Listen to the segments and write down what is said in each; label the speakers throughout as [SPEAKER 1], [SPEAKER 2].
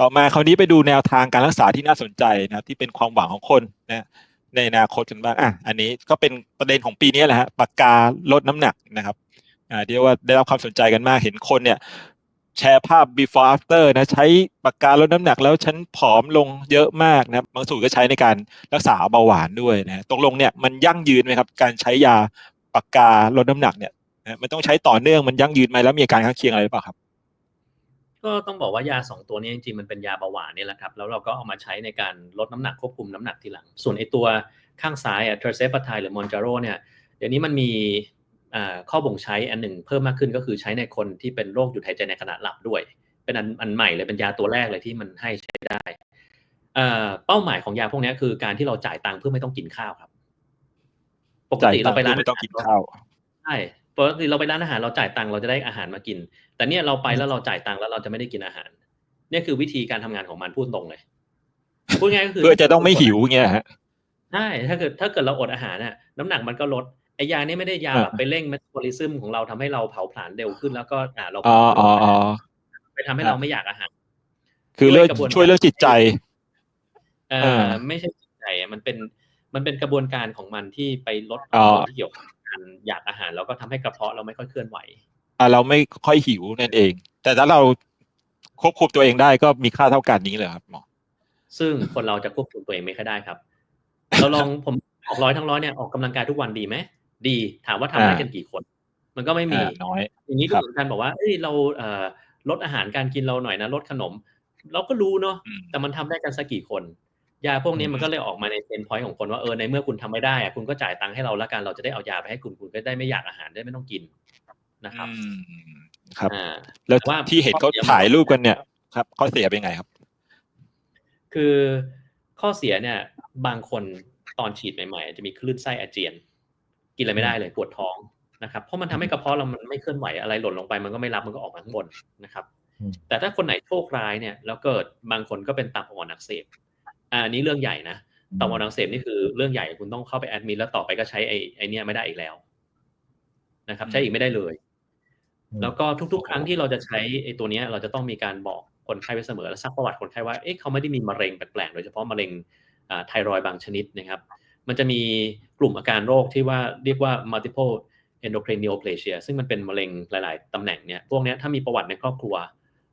[SPEAKER 1] ต่อมาคราวนี้ไปดูแนวทางการรักษาที่น่าสนใจนะที่เป็นความหวังของคนนะในอนาคตกันบ้างอะอันนี้ก็เป็นประเด็นของปีนี้แหละฮะปากกาลดน้ำหนักนะครับอ่าเรียกว่าได้รับความสนใจกันมากเห็นคนเนี่ย แชร์ภาพ before after นะใช้ปากกาลดน้ำหนักแล้วฉันผอมลงเยอะมากนะบางสูตรก็ใช้ในการรักษาเบาหวานด้วยนะตกลงเนี่ยมันยั่งยืนไหมครับ การใช้ยาปากกาลดน้ำหนักเนี่ยนะมันต้องใช้ต่อเนื่องมันยั่งยืนไหมแล้วมีอาการข้างเคียงอะไรหรือเปล่าครับ
[SPEAKER 2] ก็ต้องบอกว่ายาสองตัวนี้จริงๆมันเป็นยาเบาหวานนี่แหละครับแล้วเราก็เอามาใช้ในการลดน้ำหนักควบคุมน้ำหนักทีหลัง ส่วนไอตัวข้างซ้ายอะเทอร์เซปไทหรือมอนจาโรเนี่ยเดี๋ยวนี้มันมีข้อบ่งใช้อันหนึ่งเพิ่มมากขึ้นก็คือใช้ในคนที่เป็นโรคหยุดหายใจในขณะหลับด้วย เป็นอันอันใหม่เลยเป็นยาตัวแรกเลยที่มันให้ใช้ได้เป้าหมายของยาพวกนี้คือการที่เราจ่ายตังค์เพื่อไม่ต้องกินข้าวครับ ปกติเราไปร้าน
[SPEAKER 1] ไม่ต้องกินข้าว
[SPEAKER 2] ใช่ ปกติเราไปร้านอาหารเราจ่ายตังค์เราจะได้อาหารมากิน แต่เนี่ยเราไปแล้วเราจ่ายตังค์แล้วเราจะไม่ได้กินอาหาร เนี่ยคือวิธีการทำงานของมันพูดตรงเลยพูดง่ายก็คือ
[SPEAKER 1] เพื่อจะต้องไม่หิวเงี้ยฮะ
[SPEAKER 2] ใช่ถ้าเกิดถ้าเกิดเราอดอาหารน่ะน้ำหนักมันก็ลดไอยานี่ไม่ได้ยาแบบไปเร่งเมตาบอลิซึมของเราทำให้เราเผาผลาญเร็วขึ้นแล้วก็อ่าเรา
[SPEAKER 1] อ๋ออ๋ออ๋อ
[SPEAKER 2] ไปทำให้เราไม่อยากอาหาร
[SPEAKER 1] คือเรื่องช่วยเรื่องจิตใจ
[SPEAKER 2] เออไม่ใช่จิตใจมันเป็นมันเป็นกระบวนการของมันที่ไปลด
[SPEAKER 1] อ๋อ
[SPEAKER 2] ที่เกี่ยวกับ การอยากอาหารแล้วก็ทำให้กระเพาะเราไม่ค่อยเคลื่อนไหว
[SPEAKER 1] อ่าเราไม่ค่อยหิวนั่นเอง แต่ถ้าเราควบคุมตัวเองได้ก็มีค่าเท่ากันนี้เลยครับหมอ
[SPEAKER 2] ซึ่งคนเราจะควบคุมตัวเองไม่ค่อยได้ครับ เราลองผมออกร้อยทั้งร้อยเนี่ยออกกำลังกายทุกวันดีไหมดีถามว่าทำได้กันกี่คน มันก็ไม่มี
[SPEAKER 1] อ่าน้อย
[SPEAKER 2] อย่างนี้
[SPEAKER 1] ค
[SPEAKER 2] ก็
[SPEAKER 1] รับ
[SPEAKER 2] เหมือนกันบอกว่าเอ้ยเราเอ่อลดอาหารการกินเราหน่อยนะลดขนม เราก็รู้เนาะ
[SPEAKER 1] อืม
[SPEAKER 2] แต่มันทำได้กันสักกี่คน ยาพวกนี้
[SPEAKER 1] อืม
[SPEAKER 2] มันก็เลยออกมาในเซนพอยต์ของคนว่าเออในเมื่อคุณทำไม่ได้อะคุณก็จ่ายตังค์ให้เราแล้วกันเราจะได้เอายาไปให้คุณคุณก็ได้ไม่อยากอาหารได้ไม่ต้องกินนะครับ
[SPEAKER 1] อืมครับ
[SPEAKER 2] อ่า
[SPEAKER 1] แล้ว
[SPEAKER 2] แต่ว่า
[SPEAKER 1] ที่เห็นเขาถ่ายรูปกันเนี่ยครับข้อเสียเป็นไงครับ
[SPEAKER 2] คือข้อเสียเนี่ย บางคนตอนฉีดใหม่ ๆ จะมีคลื่นไส้อาเจียน กินอะไรไม่ได้เลยปวดท้องนะครับเพราะมันทำให้กระเพาะเรามันไม่เคลื่อนไหวอะไรหล่นลงไป มันก็ไม่รับมันก็ออกมาข้างบนนะครับ
[SPEAKER 3] อืม
[SPEAKER 2] แต่ถ้าคนไหนโชคร้ายเนี่ย แล้วเกิดบางคนก็เป็นตับอ่อนอักเสบ อ่าอันนี้เรื่องใหญ่นะตับอ่อนอักเสบนี่คือเรื่องใหญ่คุณต้องเข้าไปแอดมิดแล้วต่อไปก็ใช้ไอ้ไอ้เนี่ยไม่ได้อีกแล้ว นะครับ ใช้อีกไม่ได้เลย
[SPEAKER 3] อืม
[SPEAKER 2] แล้วก็ทุก ๆ ครั้งที่เราจะใช้ไอ้ตัวเนี้ยเราจะต้องมีการบอกคนไข้ไว้เสมอและซักประวัติคนไข้ว่าเอ๊ะเขาไม่ได้มีมะเร็งแปลกๆโดยเฉพาะมะเร็งอ่าไทรอยด์บางชนิดนะครับ มันจะมีกลุ่มอาการโรคที่ว่าเรียกว่า multiple endocrine neoplasia ซึ่งมันเป็นมะเร็งหลาย ๆ ตำแหน่งเนี่ยพวกเนี้ยถ้ามีประวัติในครอบครัว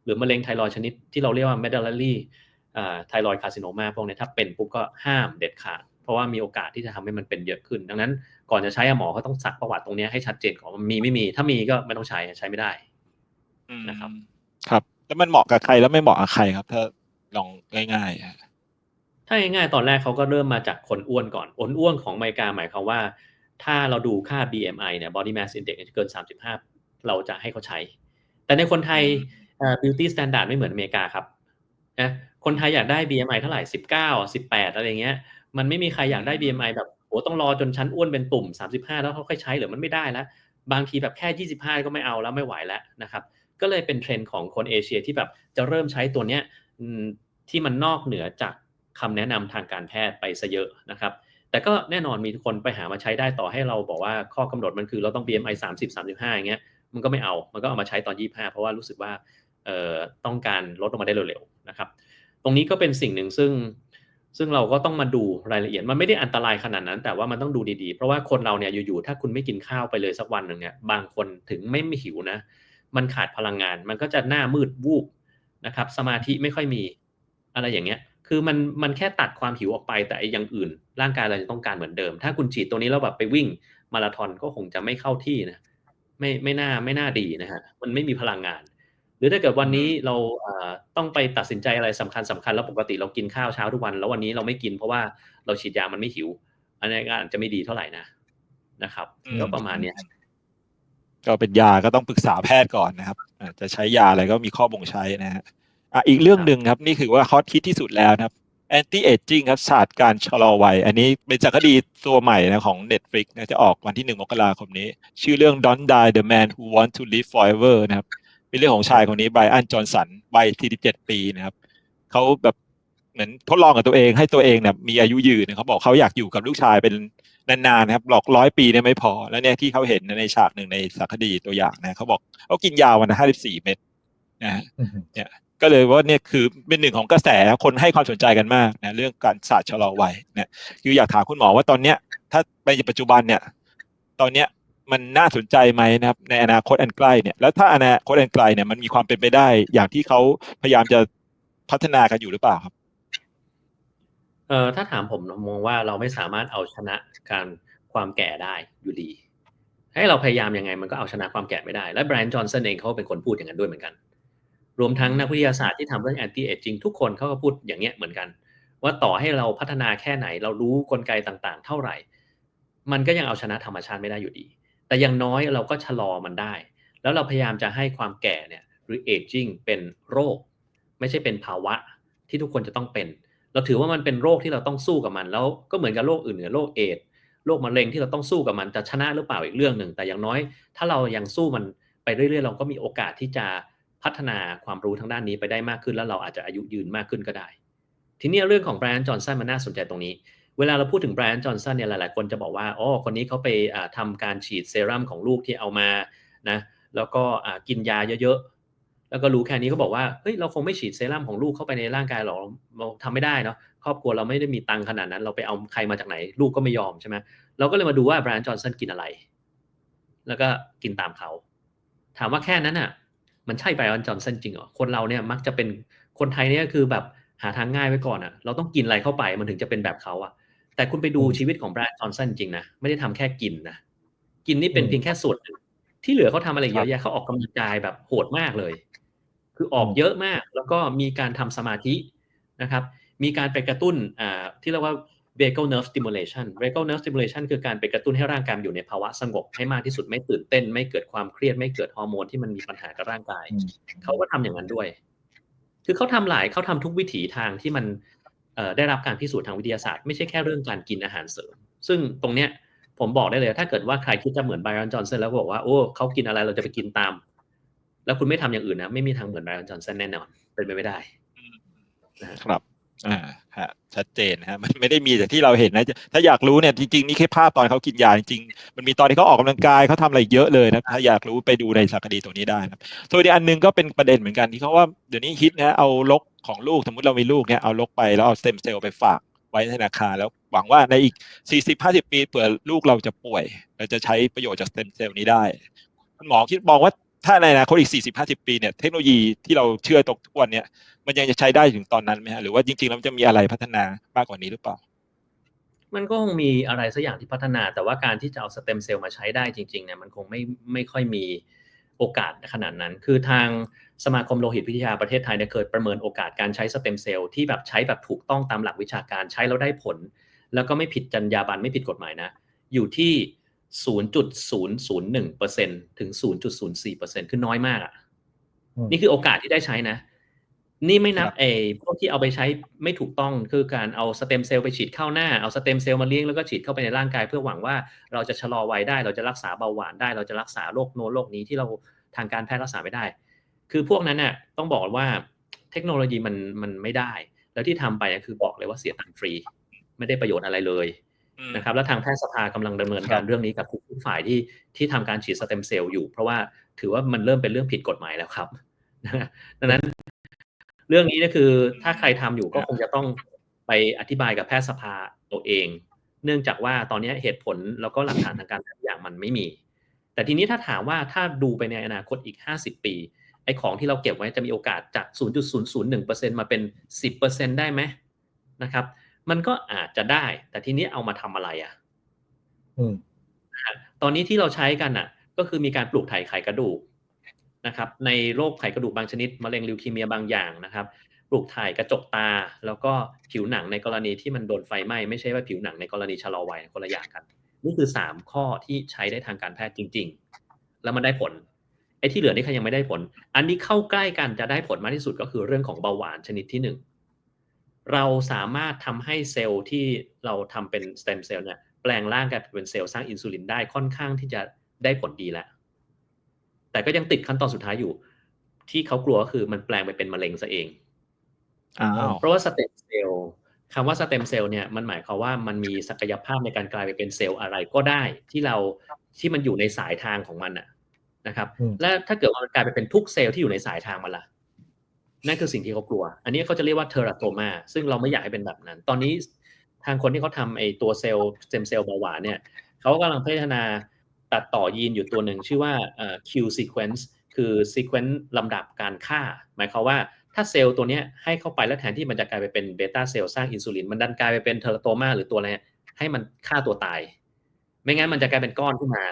[SPEAKER 2] หรือมะเร็งไทรอยด์ชนิดที่เราเรียกว่า medullary อ่า ไทรอยด์คาซิโนมาพวกเนี้ยถ้าเป็นปุ๊บก็ห้ามเด็ดขาด เพราะว่ามีโอกาสที่จะทำให้มันเป็นเยอะขึ้น ดังนั้นก่อนจะใช้อะหมอเขาต้องซักประวัติตรงเนี้ยให้ชัดเจนก่อนว่ามีไม่มี ถ้ามีก็ไม่ต้องใช้ใช้ไม่ได้
[SPEAKER 1] อืม
[SPEAKER 2] นะครับ
[SPEAKER 1] ครับ แล้วมันเหมาะกับใครแล้วไม่เหมาะกับใครครับ ถ้าลองง่ายๆฮะ
[SPEAKER 2] ถ้าง่ายๆตอนแรกเขาก็เริ่มมาจากคนอ้วนก่อนคนอ้วนของอเมริกาหมายความว่า ถ้าเราดูค่า BMI เนี่ย body mass index เกิน 35 เราจะให้เขาใช้ แต่ในคนไทยเอ่อ beauty standard ไม่เหมือนอเมริกาครับนะ คนไทยอยากได้ BMI เท่าไหร่19 18อะไรเงี้ย มันไม่มีใครอยากได้ BMI แบบโอ้ต้องรอจนชั้นอ้วนเป็นตุ่ม35แล้วเขาค่อยใช้หรือมันไม่ได้แล้ว บางทีแบบแค่25ก็ไม่เอาแล้วไม่ไหวแล้วนะครับ ก็เลยเป็นเทรนด์ของคนเอเชียที่แบบจะเริ่มใช้ตัวเนี้ยที่มันนอกเหนือจากคำแนะนำทางการแพทย์ไปซะเยอะนะครับ แต่ก็แน่นอนมีคนไปหามาใช้ได้ต่อให้เราบอกว่าข้อกำหนดมันคือเราต้อง BMI 30 35อย่างเงี้ย มันก็ไม่เอา มันก็เอามาใช้ตอน 25 เพราะว่ารู้สึกว่าต้องการลดลงมาได้เร็ว ตรงนี้ก็เป็นสิ่งหนึ่งซึ่งซึ่งเราก็ต้องมาดูรายละเอียดมันไม่ได้อันตรายขนาดนั้น แต่ว่ามันต้องดูดีๆ เพราะว่าคนเราเนี่ยอยู่ๆถ้าคุณไม่กินข้าวไปเลยสักวันหนึ่งเนี่ยบางคนถึงไม่ไม่หิวนะ มันขาดพลังงาน มันก็จะหน้ามืดวูบนะครับ สมาธิไม่ค่อยมีอะไรอย่างเงี้ย คือมันมันแค่ตัดความหิวออกไปแต่อย่างอื่น ร่างกายเราจะต้องการเหมือนเดิม ถ้าคุณฉีดตัวนี้แล้วแบบไปวิ่งมาราธอนก็คงจะไม่เข้าที่นะไม่ไม่น่าไม่น่าดีนะฮะมันไม่มีพลังงาน รือถ้าเกิดวันนี้เราเอ่อต้องไปตัดสินใจอะไรสำคัญสำคัญแล้วปกติเรากินข้าวเช้าทุกวัน แล้ววันนี้เราไม่กินเพราะว่าเราฉีดยามันไม่หิว อันนี้ก็อาจจะไม่ดีเท่าไหร่นะนะครับ
[SPEAKER 1] อืม
[SPEAKER 2] ก็ประมาณเนี้ย
[SPEAKER 1] ก็เป็นยาก็ต้องปรึกษาแพทย์ก่อนนะครับอ่าจะใช้ยาอะไรก็มีข้อบ่งใช้นะฮะอะอีกเรื่องหนึ่งครับ นี่คือว่าฮอตฮิตที่สุดแล้วนะครับ anti aging ครับศาสตร์การชะลอวัย อันนี้เป็นสารคดีตัวใหม่นะของ Netflix นะจะออกวันที่หนึ่งมกราคมนี้ ชื่อเรื่อง Don't Die the Man Who Want to Live Forever นะครับ เป็นเรื่องของชายคนนี้ไบรอันจอห์นสันวัย47 ปีนะครับเขาแบบเหมือนทดลองกับตัวเองให้ตัวเองเนี่ยมีอายุยืนเขาบอกเขาอยากอยู่กับลูกชายเป็นนานๆนะครับหลอกร้อยปีเนี่ยไม่พอ แล้วเนี่ยที่เขาเห็นในฉากหนึ่งในสารคดีตัวอย่างนะเขาบอกเขากินยาวันละ54เม็ดนะฮะ
[SPEAKER 3] อืม
[SPEAKER 1] เนี่ยก็เลยว่าเนี่ยคือเป็นหนึ่งของกระแสคนให้ความสนใจกันมากนะเรื่องการศาสตร์ชะลอวัยเนี่ยคืออยากถามคุณหมอว่าตอนเนี้ย ถ้าในปัจจุบันเนี่ย ตอนเนี้ย มันน่าสนใจไหมนะครับ ในอนาคตอันใกล้เนี่ยแล้วถ้าอนาคตอันไกลเนี่ยมันมีความเป็นไปได้ อย่างที่เขาพยายามจะพัฒนากันอยู่หรือเปล่าครับ
[SPEAKER 2] เออถ้าถามผมมองว่าเราไม่สามารถเอาชนะการความแก่ได้อยู่ดี ให้เราพยายามยังไงมันก็เอาชนะความแก่ไม่ได้ และแบรนด์จอห์นสันเองเขาเป็นคนพูดอย่างนั้นด้วยเหมือนกัน รวมทั้งนักวิทยาศาสตร์ที่ทำเรื่อง anti aging ทุกคนเขาก็พูดอย่างเงี้ยเหมือนกัน ว่าต่อให้เราพัฒนาแค่ไหน เรารู้กลไกต่างๆ เท่าไหร่ มันก็ยังเอาชนะธรรมชาติไม่ได้อยู่ดี แต่อย่างน้อยเราก็ชะลอมันได้ แล้วเราพยายามจะให้ความแก่เนี่ยหรือ aging เป็นโรค ไม่ใช่เป็นภาวะที่ทุกคนจะต้องเป็น เราถือว่ามันเป็นโรคที่เราต้องสู้กับมัน แล้วก็เหมือนกับโรคอื่นเหนือโรคเอดส์โรคมะเร็งที่เราต้องสู้กับมันจะชนะหรือเปล่าอีกเรื่องหนึ่งแต่อย่างน้อย ถ้าเรายังสู้มันไปเรื่อยๆ เราก็มีโอกาสที่จะพัฒนาความรู้ทางด้านนี้ไปได้มากขึ้น แล้วเราอาจจะอายุยืนมากขึ้นก็ได้ ทีนี้เรื่องของแบรนด์จอห์นสันมันน่าสนใจตรงนี้ เวลาเราพูดถึงแบรนด์จอห์นสันเนี่ยหลายๆ คนจะบอกว่าอ๋อคนนี้เขาไปอ่าทำการฉีดเซรั่มของลูกที่เอามานะแล้วก็กินยาเยอะๆ แล้วก็รู้แค่นี้ก็บอกว่าเฮ้ยเราคงไม่ฉีดเซรั่มของลูกเข้าไปในร่างกายหรอกเราทำไม่ได้เนาะครอบครัวเราไม่ได้มีตังค์ขนาดนั้น เราไปเอาใครมาจากไหน ลูกก็ไม่ยอมใช่ไหมเราก็เลยมาดูว่าแบรนด์จอห์นสันกินอะไร แล้วก็กินตามเขา ถามว่าแค่นั้นอะ มันใช่แบรนด์จอห์นสันจริงเหรอคนเราเนี่ยมักจะเป็นคนไทยเนี่ยคือแบบหาทางง่ายไว้ก่อนอะ เราต้องกินอะไรเข้าไปมันถึงจะเป็นแบบเขาอะ แต่คุณไปดูชีวิตของแบรนด์จอห์นสันจริงนะ ไม่ได้ทำแค่กินนะ กินนี่เป็น
[SPEAKER 3] อืม
[SPEAKER 2] เพียงแค่ส่วนหนึ่งที่เหลือเขาทำอะไรเย
[SPEAKER 1] ครั
[SPEAKER 2] อะ
[SPEAKER 1] บ
[SPEAKER 2] แยะเขาออกกำลังกายแบบโหดมากเลย คือออกเยอะมากแล้วก็มีการทำสมาธินะครับ มีการไปกระตุ้นอ่าที่เรียกว่า vagal nerve stimulation vagal nerve stimulation คือการไปกระตุ้นให้ร่างกายมันอยู่ในภาวะสงบให้มากที่สุดไม่ตื่นเต้น ไม่เกิดความเครียดไม่เกิดฮอร์โมนที่มันมีปัญหากับร่างกาย
[SPEAKER 3] อืม
[SPEAKER 2] เขาก็ทำอย่างนั้นด้วย คือเขาทำหลายเขาทำทุกวิถีทางที่มันเอ่อ ได้รับการพิสูจน์ทางวิทยาศาสตร์ไม่ใช่แค่เรื่องการกินอาหารเสริม ซึ่งตรงเนี้ยผมบอกได้เลย ถ้าเกิดว่าใครคิดจะเหมือนไบรอนจอห์นสันแล้วบอกว่าโอ้เขากินอะไรเราจะไปกินตาม แล้วคุณไม่ทำอย่างอื่นนะ ไม่มีทางเหมือนไบรอนจอห์นสันแน่นอน เป็นไปไม่ได้
[SPEAKER 1] ครับอ่าฮะชัดเจนนะฮะมันไม่ได้มีแต่ที่เราเห็นนะถ้าอยากรู้เนี่ยจริงๆนี่แค่ภาพตอนเขากินยาจริงๆมันมีตอนที่เขาออกกำลังกายเขาทำอะไรเยอะเลยนะถ้าอยากรู้ไปดูในสารคดีตัวนี้ได้นะครัวอีกอันหนึงก็เป็นประเด็นเหมือนกันที่เขาว่าเดี๋ยวนี้ฮิตนะเอาลก ของลูกสมมติเรามีลูกเนี่ยเอาลกไปแล้วเอาสเต็มเซลล์ไปฝากไว้ในธนาคารแล้วหวังว่าในอีก 40-50 ปีเผื่อลูกเราจะป่วย เราจะใช้ประโยชน์จากสเต็มเซลล์นี้ได้คุณหมอคิดมองว่าถ้าในอนาคตอีก 40-50 ปีเนี่ยเทคโนโลยีที่เราเชื่อตกทุกวันเนี่ยมันยังจะใช้ได้ถึงตอนนั้นไหมฮะหรือว่าจริงๆแล้วจะมีอะไรพัฒนามากกว่านี้หรือเปล่า
[SPEAKER 2] มันก็คงมีอะไรสักอย่างที่พัฒนา แต่ว่าการที่จะเอาสเต็มเซลล์มาใช้ได้จริงๆเนี่ยมันคงไม่ไม่ค่อยมี โอกาสขนาดนั้น คือทางสมาคมโลหิตวิทยาประเทศไทยเนี่ยเคยประเมินโอกาสการใช้สเต็มเซลล์ที่แบบใช้แบบถูกต้องตามหลักวิชาการใช้แล้วได้ผล แล้วก็ไม่ผิดจรรยาบรรณไม่ผิดกฎหมายนะ อยู่ที่ 0.001%ถึง 0.04%คือน้อยมากอะ
[SPEAKER 3] อืม
[SPEAKER 2] นี่คือโอกาสที่ได้ใช้นะ นี่ไม่นับ
[SPEAKER 1] ครับ
[SPEAKER 2] เอพวกที่เอาไปใช้ไม่ถูกต้องคือการเอาสเต็มเซลล์ไปฉีดเข้าหน้าเอาสเต็มเซลล์มาเลี้ยงแล้วก็ฉีดเข้าไปในร่างกาย เพื่อหวังว่าเราจะชะลอวัยได้ เราจะรักษาเบาหวานได้ เราจะรักษาโรคโน้นโรคนี้ที่เราทางการแพทย์รักษาไม่ได้ คือพวกนั้นน่ะต้องบอกว่าเทคโนโลยีมันมันไม่ได้ แล้วที่ทำไปอะคือบอกเลยว่าเสียตังค์ฟรี ไม่ได้ประโยชน์อะไรเลย
[SPEAKER 1] อืม
[SPEAKER 2] นะครับแล้วทางแพทยสภากำลังดำเนินการ
[SPEAKER 1] ครับ
[SPEAKER 2] เรื่องนี้กับทุกฝ่ายที่ที่ทำการฉีดสเต็มเซลล์อยู่ เพราะว่าถือว่ามันเริ่มเป็นเรื่องผิดกฎหมายแล้วครับดังนั้น เรื่องนี้ก็คือถ้าใครทำอยู่ก็คงจะต้องไปอธิบายกับแพทยสภาตัวเอง เนื่องจากว่าตอนนี้เหตุผลแล้วก็หลักฐานทางการแพทย์อย่างมันไม่มี แต่ทีนี้ถ้าถามว่าถ้าดูไปในอนาคตอีก 50 ปีไอ้ของที่เราเก็บไว้จะมีโอกาสจาก 0.001%มาเป็น 10%ได้ไหมนะครับ มันก็อาจจะได้ แต่ทีนี้เอามาทำอะไรอะ
[SPEAKER 3] อืม
[SPEAKER 2] ตอนนี้ที่เราใช้กันอะ ก็คือมีการปลูกถ่ายไขกระดูก นะครับในโรคไขกระดูกบางชนิดมะเร็งลิวคีเมียบางอย่างนะครับปลูกถ่ายกระจกตา แล้วก็ผิวหนังในกรณีที่มันโดนไฟไหม้ไม่ใช่ว่าผิวหนังในกรณีชะลอวัยคนละอย่างกันนี่คือสามข้อที่ใช้ได้ทางการแพทย์จริง ๆ แล้วมันได้ผลไอ้ที่เหลือนี่เขายังไม่ได้ผล อันนี้เข้าใกล้กันจะได้ผลมากที่สุดก็คือเรื่องของเบาหวานชนิดที่หนึ่งเราสามารถทำให้เซลล์ที่เราทำเป็นสเต็มเซลล์เนี่ยแปลงร่างกลายเป็นเซลล์สร้างอินซูลินได้ค่อนข้างที่จะได้ผลดีแล้ว แต่ก็ยังติดขั้นตอนสุดท้ายอยู่ ที่เขากลัวก็คือมันแปลงไปเป็นมะเร็งซะเอง
[SPEAKER 1] อ้าว
[SPEAKER 2] เพราะว่าสเต็มเซลล์คำว่าสเต็มเซลล์เนี่ยมันหมายความว่ามันมีศักยภาพในการกลายไปเป็นเซลล์อะไรก็ได้ที่เราที่มันอยู่ในสายทางของมันอะนะครับ
[SPEAKER 3] อืม
[SPEAKER 2] และถ้าเกิดว่ามันกลายไปเป็นทุกเซลล์ที่อยู่ในสายทางมันล่ะนั่นคือสิ่งที่เขากลัว อันนี้เขาจะเรียกว่าเทอราโตมาซึ่งเราไม่อยากให้เป็นแบบนั้น ตอนนี้ทางคนที่เขาทำไอ้ตัวเซลล์สเต็มเซลล์เบาหวานเนี่ยเขากำลังพัฒนา ตัดต่อยีนอยู่ตัวหนึ่งชื่อว่าเอ่อ Q sequence คือ sequence ลำดับการฆ่า หมายความว่าถ้าเซลล์ตัวเนี้ยให้เข้าไปแล้วแทนที่มันจะกลายไปเป็นเบต้าเซลล์สร้างอินซูลิน มันดันกลายไปเป็นเทอราโตมาหรือตัวอะไรเนี่ยให้มันฆ่าตัวตาย ไม่งั้นมันจะกลายเป็นก้อนขึ้นมา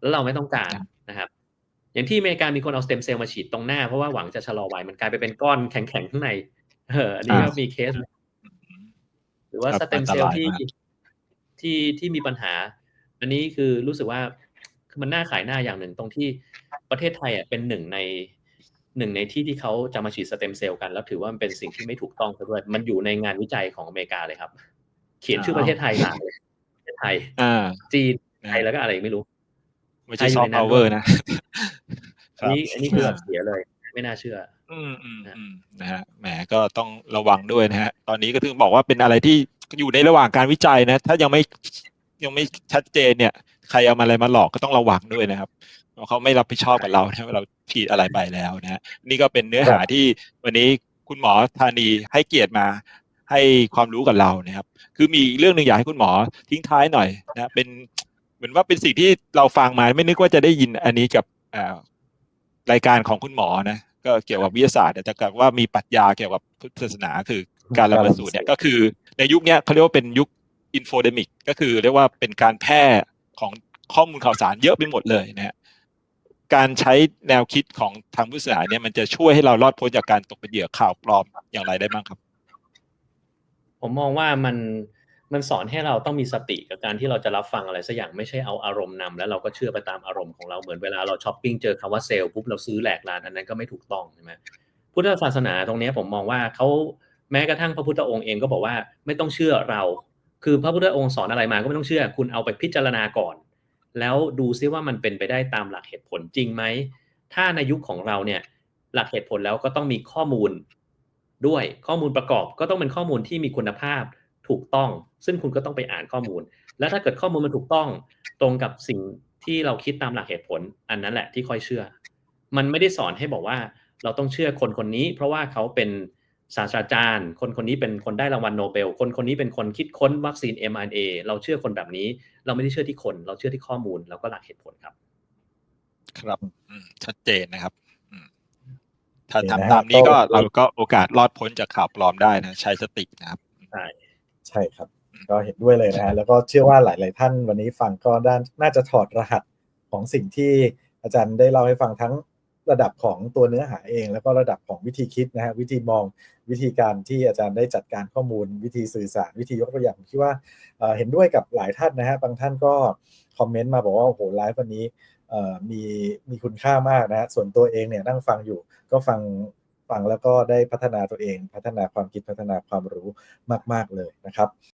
[SPEAKER 2] แล้วเราไม่ต้องการนะครับอย่างที่อเมริกามีคนเอาสเต็มเซลล์มาฉีดตรงหน้า เพราะว่าหวังจะชะลอวัยมันกลายไปเป็นก้อนแข็งๆข้างในเอออันนี้ก็
[SPEAKER 1] อ่ามี
[SPEAKER 2] มีเคส หรือว่า
[SPEAKER 1] ครับ
[SPEAKER 2] สเต็มเซลล์
[SPEAKER 1] อันตราย
[SPEAKER 2] ที่
[SPEAKER 1] มาก
[SPEAKER 2] ที่ที่มีปัญหา อันนี้คือรู้สึกว่า คือมันน่าขายหน้าอย่างหนึ่งตรงที่ประเทศไทยอะเป็นหนึ่งในหนึ่งในที่ที่เขาจะมาฉีดสเต็มเซลล์กันแล้วถือว่ามันเป็นสิ่งที่ไม่ถูกต้องซะด้วย มันอยู่ในงานวิจัยของอเมริกาเลยครับ เขียนชื่อประเทศไทยหลังเลยประเทศไทย
[SPEAKER 1] อ่า
[SPEAKER 2] จีนไทยแล้วก็อะไรไม่รู้
[SPEAKER 1] ไม่ใช่
[SPEAKER 2] ไทยอยู่
[SPEAKER 1] ซอฟ
[SPEAKER 2] ใน
[SPEAKER 1] ต์
[SPEAKER 2] นั้น
[SPEAKER 1] พาวเวอร์
[SPEAKER 2] ด้วย
[SPEAKER 1] นะ
[SPEAKER 2] อันนี้อันนี้คือแบบเสียเลย ไม่น่าเชื่อ
[SPEAKER 1] อืมอืมอืมนะฮะแหมก็ต้องระวังด้วยนะฮะ ตอนนี้ก็ถึงบอกว่าเป็นอะไรที่อยู่ในระหว่างการวิจัยนะ ถ้ายังไม่ ยังไม่ชัดเจนเนี่ย ใครเอามาอะไรมาหลอกก็ต้องระวังด้วยนะครับเพราเขาไม่รับผิดชอบกับเรานะว่าเราผิดอะไรไปแล้วนะนี่ก็เป็นเนื้อหาที่วันนี้คุณหมอธานีให้เกียรติมาให้ความรู้กับเรานะครับ คือมีเรื่องหนึ่งอยากให้คุณหมอทิ้งท้ายหน่อยนะเป็นเหมือนว่าเป็นสิ่งที่เราฟังมาไม่นึกว่าจะได้ยินอันนี้กับรายการของคุณหมอนะก็เกี่ยวกับวิทยาศาสตร์แต่กับว่ามีปรัชญาเกี่ยวกับพุทธศาสนาคือการละเมิดสูตรเนี่ยก็คือในยุคนี้เขาเรียกว่าเป็นยุค อินโฟเดมิกก็คือเรียกว่าเป็นการแพร่ของข้อมูลข่าวสารเยอะไปหมดเลยนะฮะการใช้แนวคิดของทางพุทธศาสนาเนี่ยมันจะช่วยให้เรารอดพ้นจากการตกเป็นเหยื่อข่าวปลอมอย่างไรได้บ้างครับ
[SPEAKER 2] ผมมองว่ามันมันสอนให้เราต้องมีสติกับการที่เราจะรับฟังอะไรสักอย่างไม่ใช่เอาอารมณ์นำแล้วเราก็เชื่อไปตามอารมณ์ของเราเหมือนเวลาเราช้อปปิ้งเจอคำว่าเซลล์ปุ๊บเราซื้อแหลกลานอันนั้นก็ไม่ถูกต้องใช่ไหมพุทธศาสนาตรงนี้ผมมองว่าเขาแม้กระทั่งพระพุทธองค์เองก็บอกว่าไม่ต้องเชื่อเรา คือพระพุทธองค์สอนอะไรมาก็ไม่ต้องเชื่อ คุณเอาไปพิจารณาก่อน แล้วดูซิว่ามันเป็นไปได้ตามหลักเหตุผลจริงไหม ถ้าในยุคของเราเนี่ยหลักเหตุผลแล้วก็ต้องมีข้อมูลด้วยข้อมูลประกอบก็ต้องเป็นข้อมูลที่มีคุณภาพถูกต้อง ซึ่งคุณก็ต้องไปอ่านข้อมูล และถ้าเกิดข้อมูลมันถูกต้องตรงกับสิ่งที่เราคิดตามหลักเหตุผล อันนั้นแหละที่ค่อยเชื่อ มันไม่ได้สอนให้บอกว่าเราต้องเชื่อคนคนนี้ เพราะว่าเขาเป็น ศาสตราจารย์ คนคนนี้เป็นคนได้รางวัลโนเบล คนคนนี้เป็นคนคิดค้นวัคซีน mRNA เราเชื่อคนแบบนี้ เราไม่ได้เชื่อที่คน เราเชื่อที่ข้อมูล แล้วก็หลักเหตุผลครับ
[SPEAKER 1] ครับอืมชัดเจนนะครับอืมถ้า
[SPEAKER 3] โอเคนะ
[SPEAKER 1] ทำตามนี้ก็
[SPEAKER 3] ก็
[SPEAKER 1] เราก็โอกาสรอดพ้นจากข่าวปลอมได้นะใช้สตินะครับ
[SPEAKER 2] ใช่
[SPEAKER 3] ใช่ครับ ก็เห็นด้วยเลยนะฮะแล้วก็เชื่อว่าหลาย ๆ ท่านวันนี้ฟังก็ด้านน่าจะถอดรหัสของสิ่งที่อาจารย์ได้เล่าให้ฟังทั้ง ระดับของตัวเนื้อหาเอง แล้วก็ระดับของวิธีคิดนะฮะวิธีมองวิธีการที่อาจารย์ได้จัดการข้อมูล วิธีสื่อสารวิธียกตัวอย่างผมคิดว่าเห็นด้วยกับหลายท่านนะฮะบางท่านก็คอมเมนต์มาบอกว่าโอ้โหไลฟ์วันนี้มีมีคุณค่ามากนะฮะส่วนตัวเองเนี่ยนั่งฟังอยู่ก็ฟังฟังแล้วก็ได้พัฒนาตัวเอง พัฒนาความคิดพัฒนาความรู้มาก ๆเลยนะครับ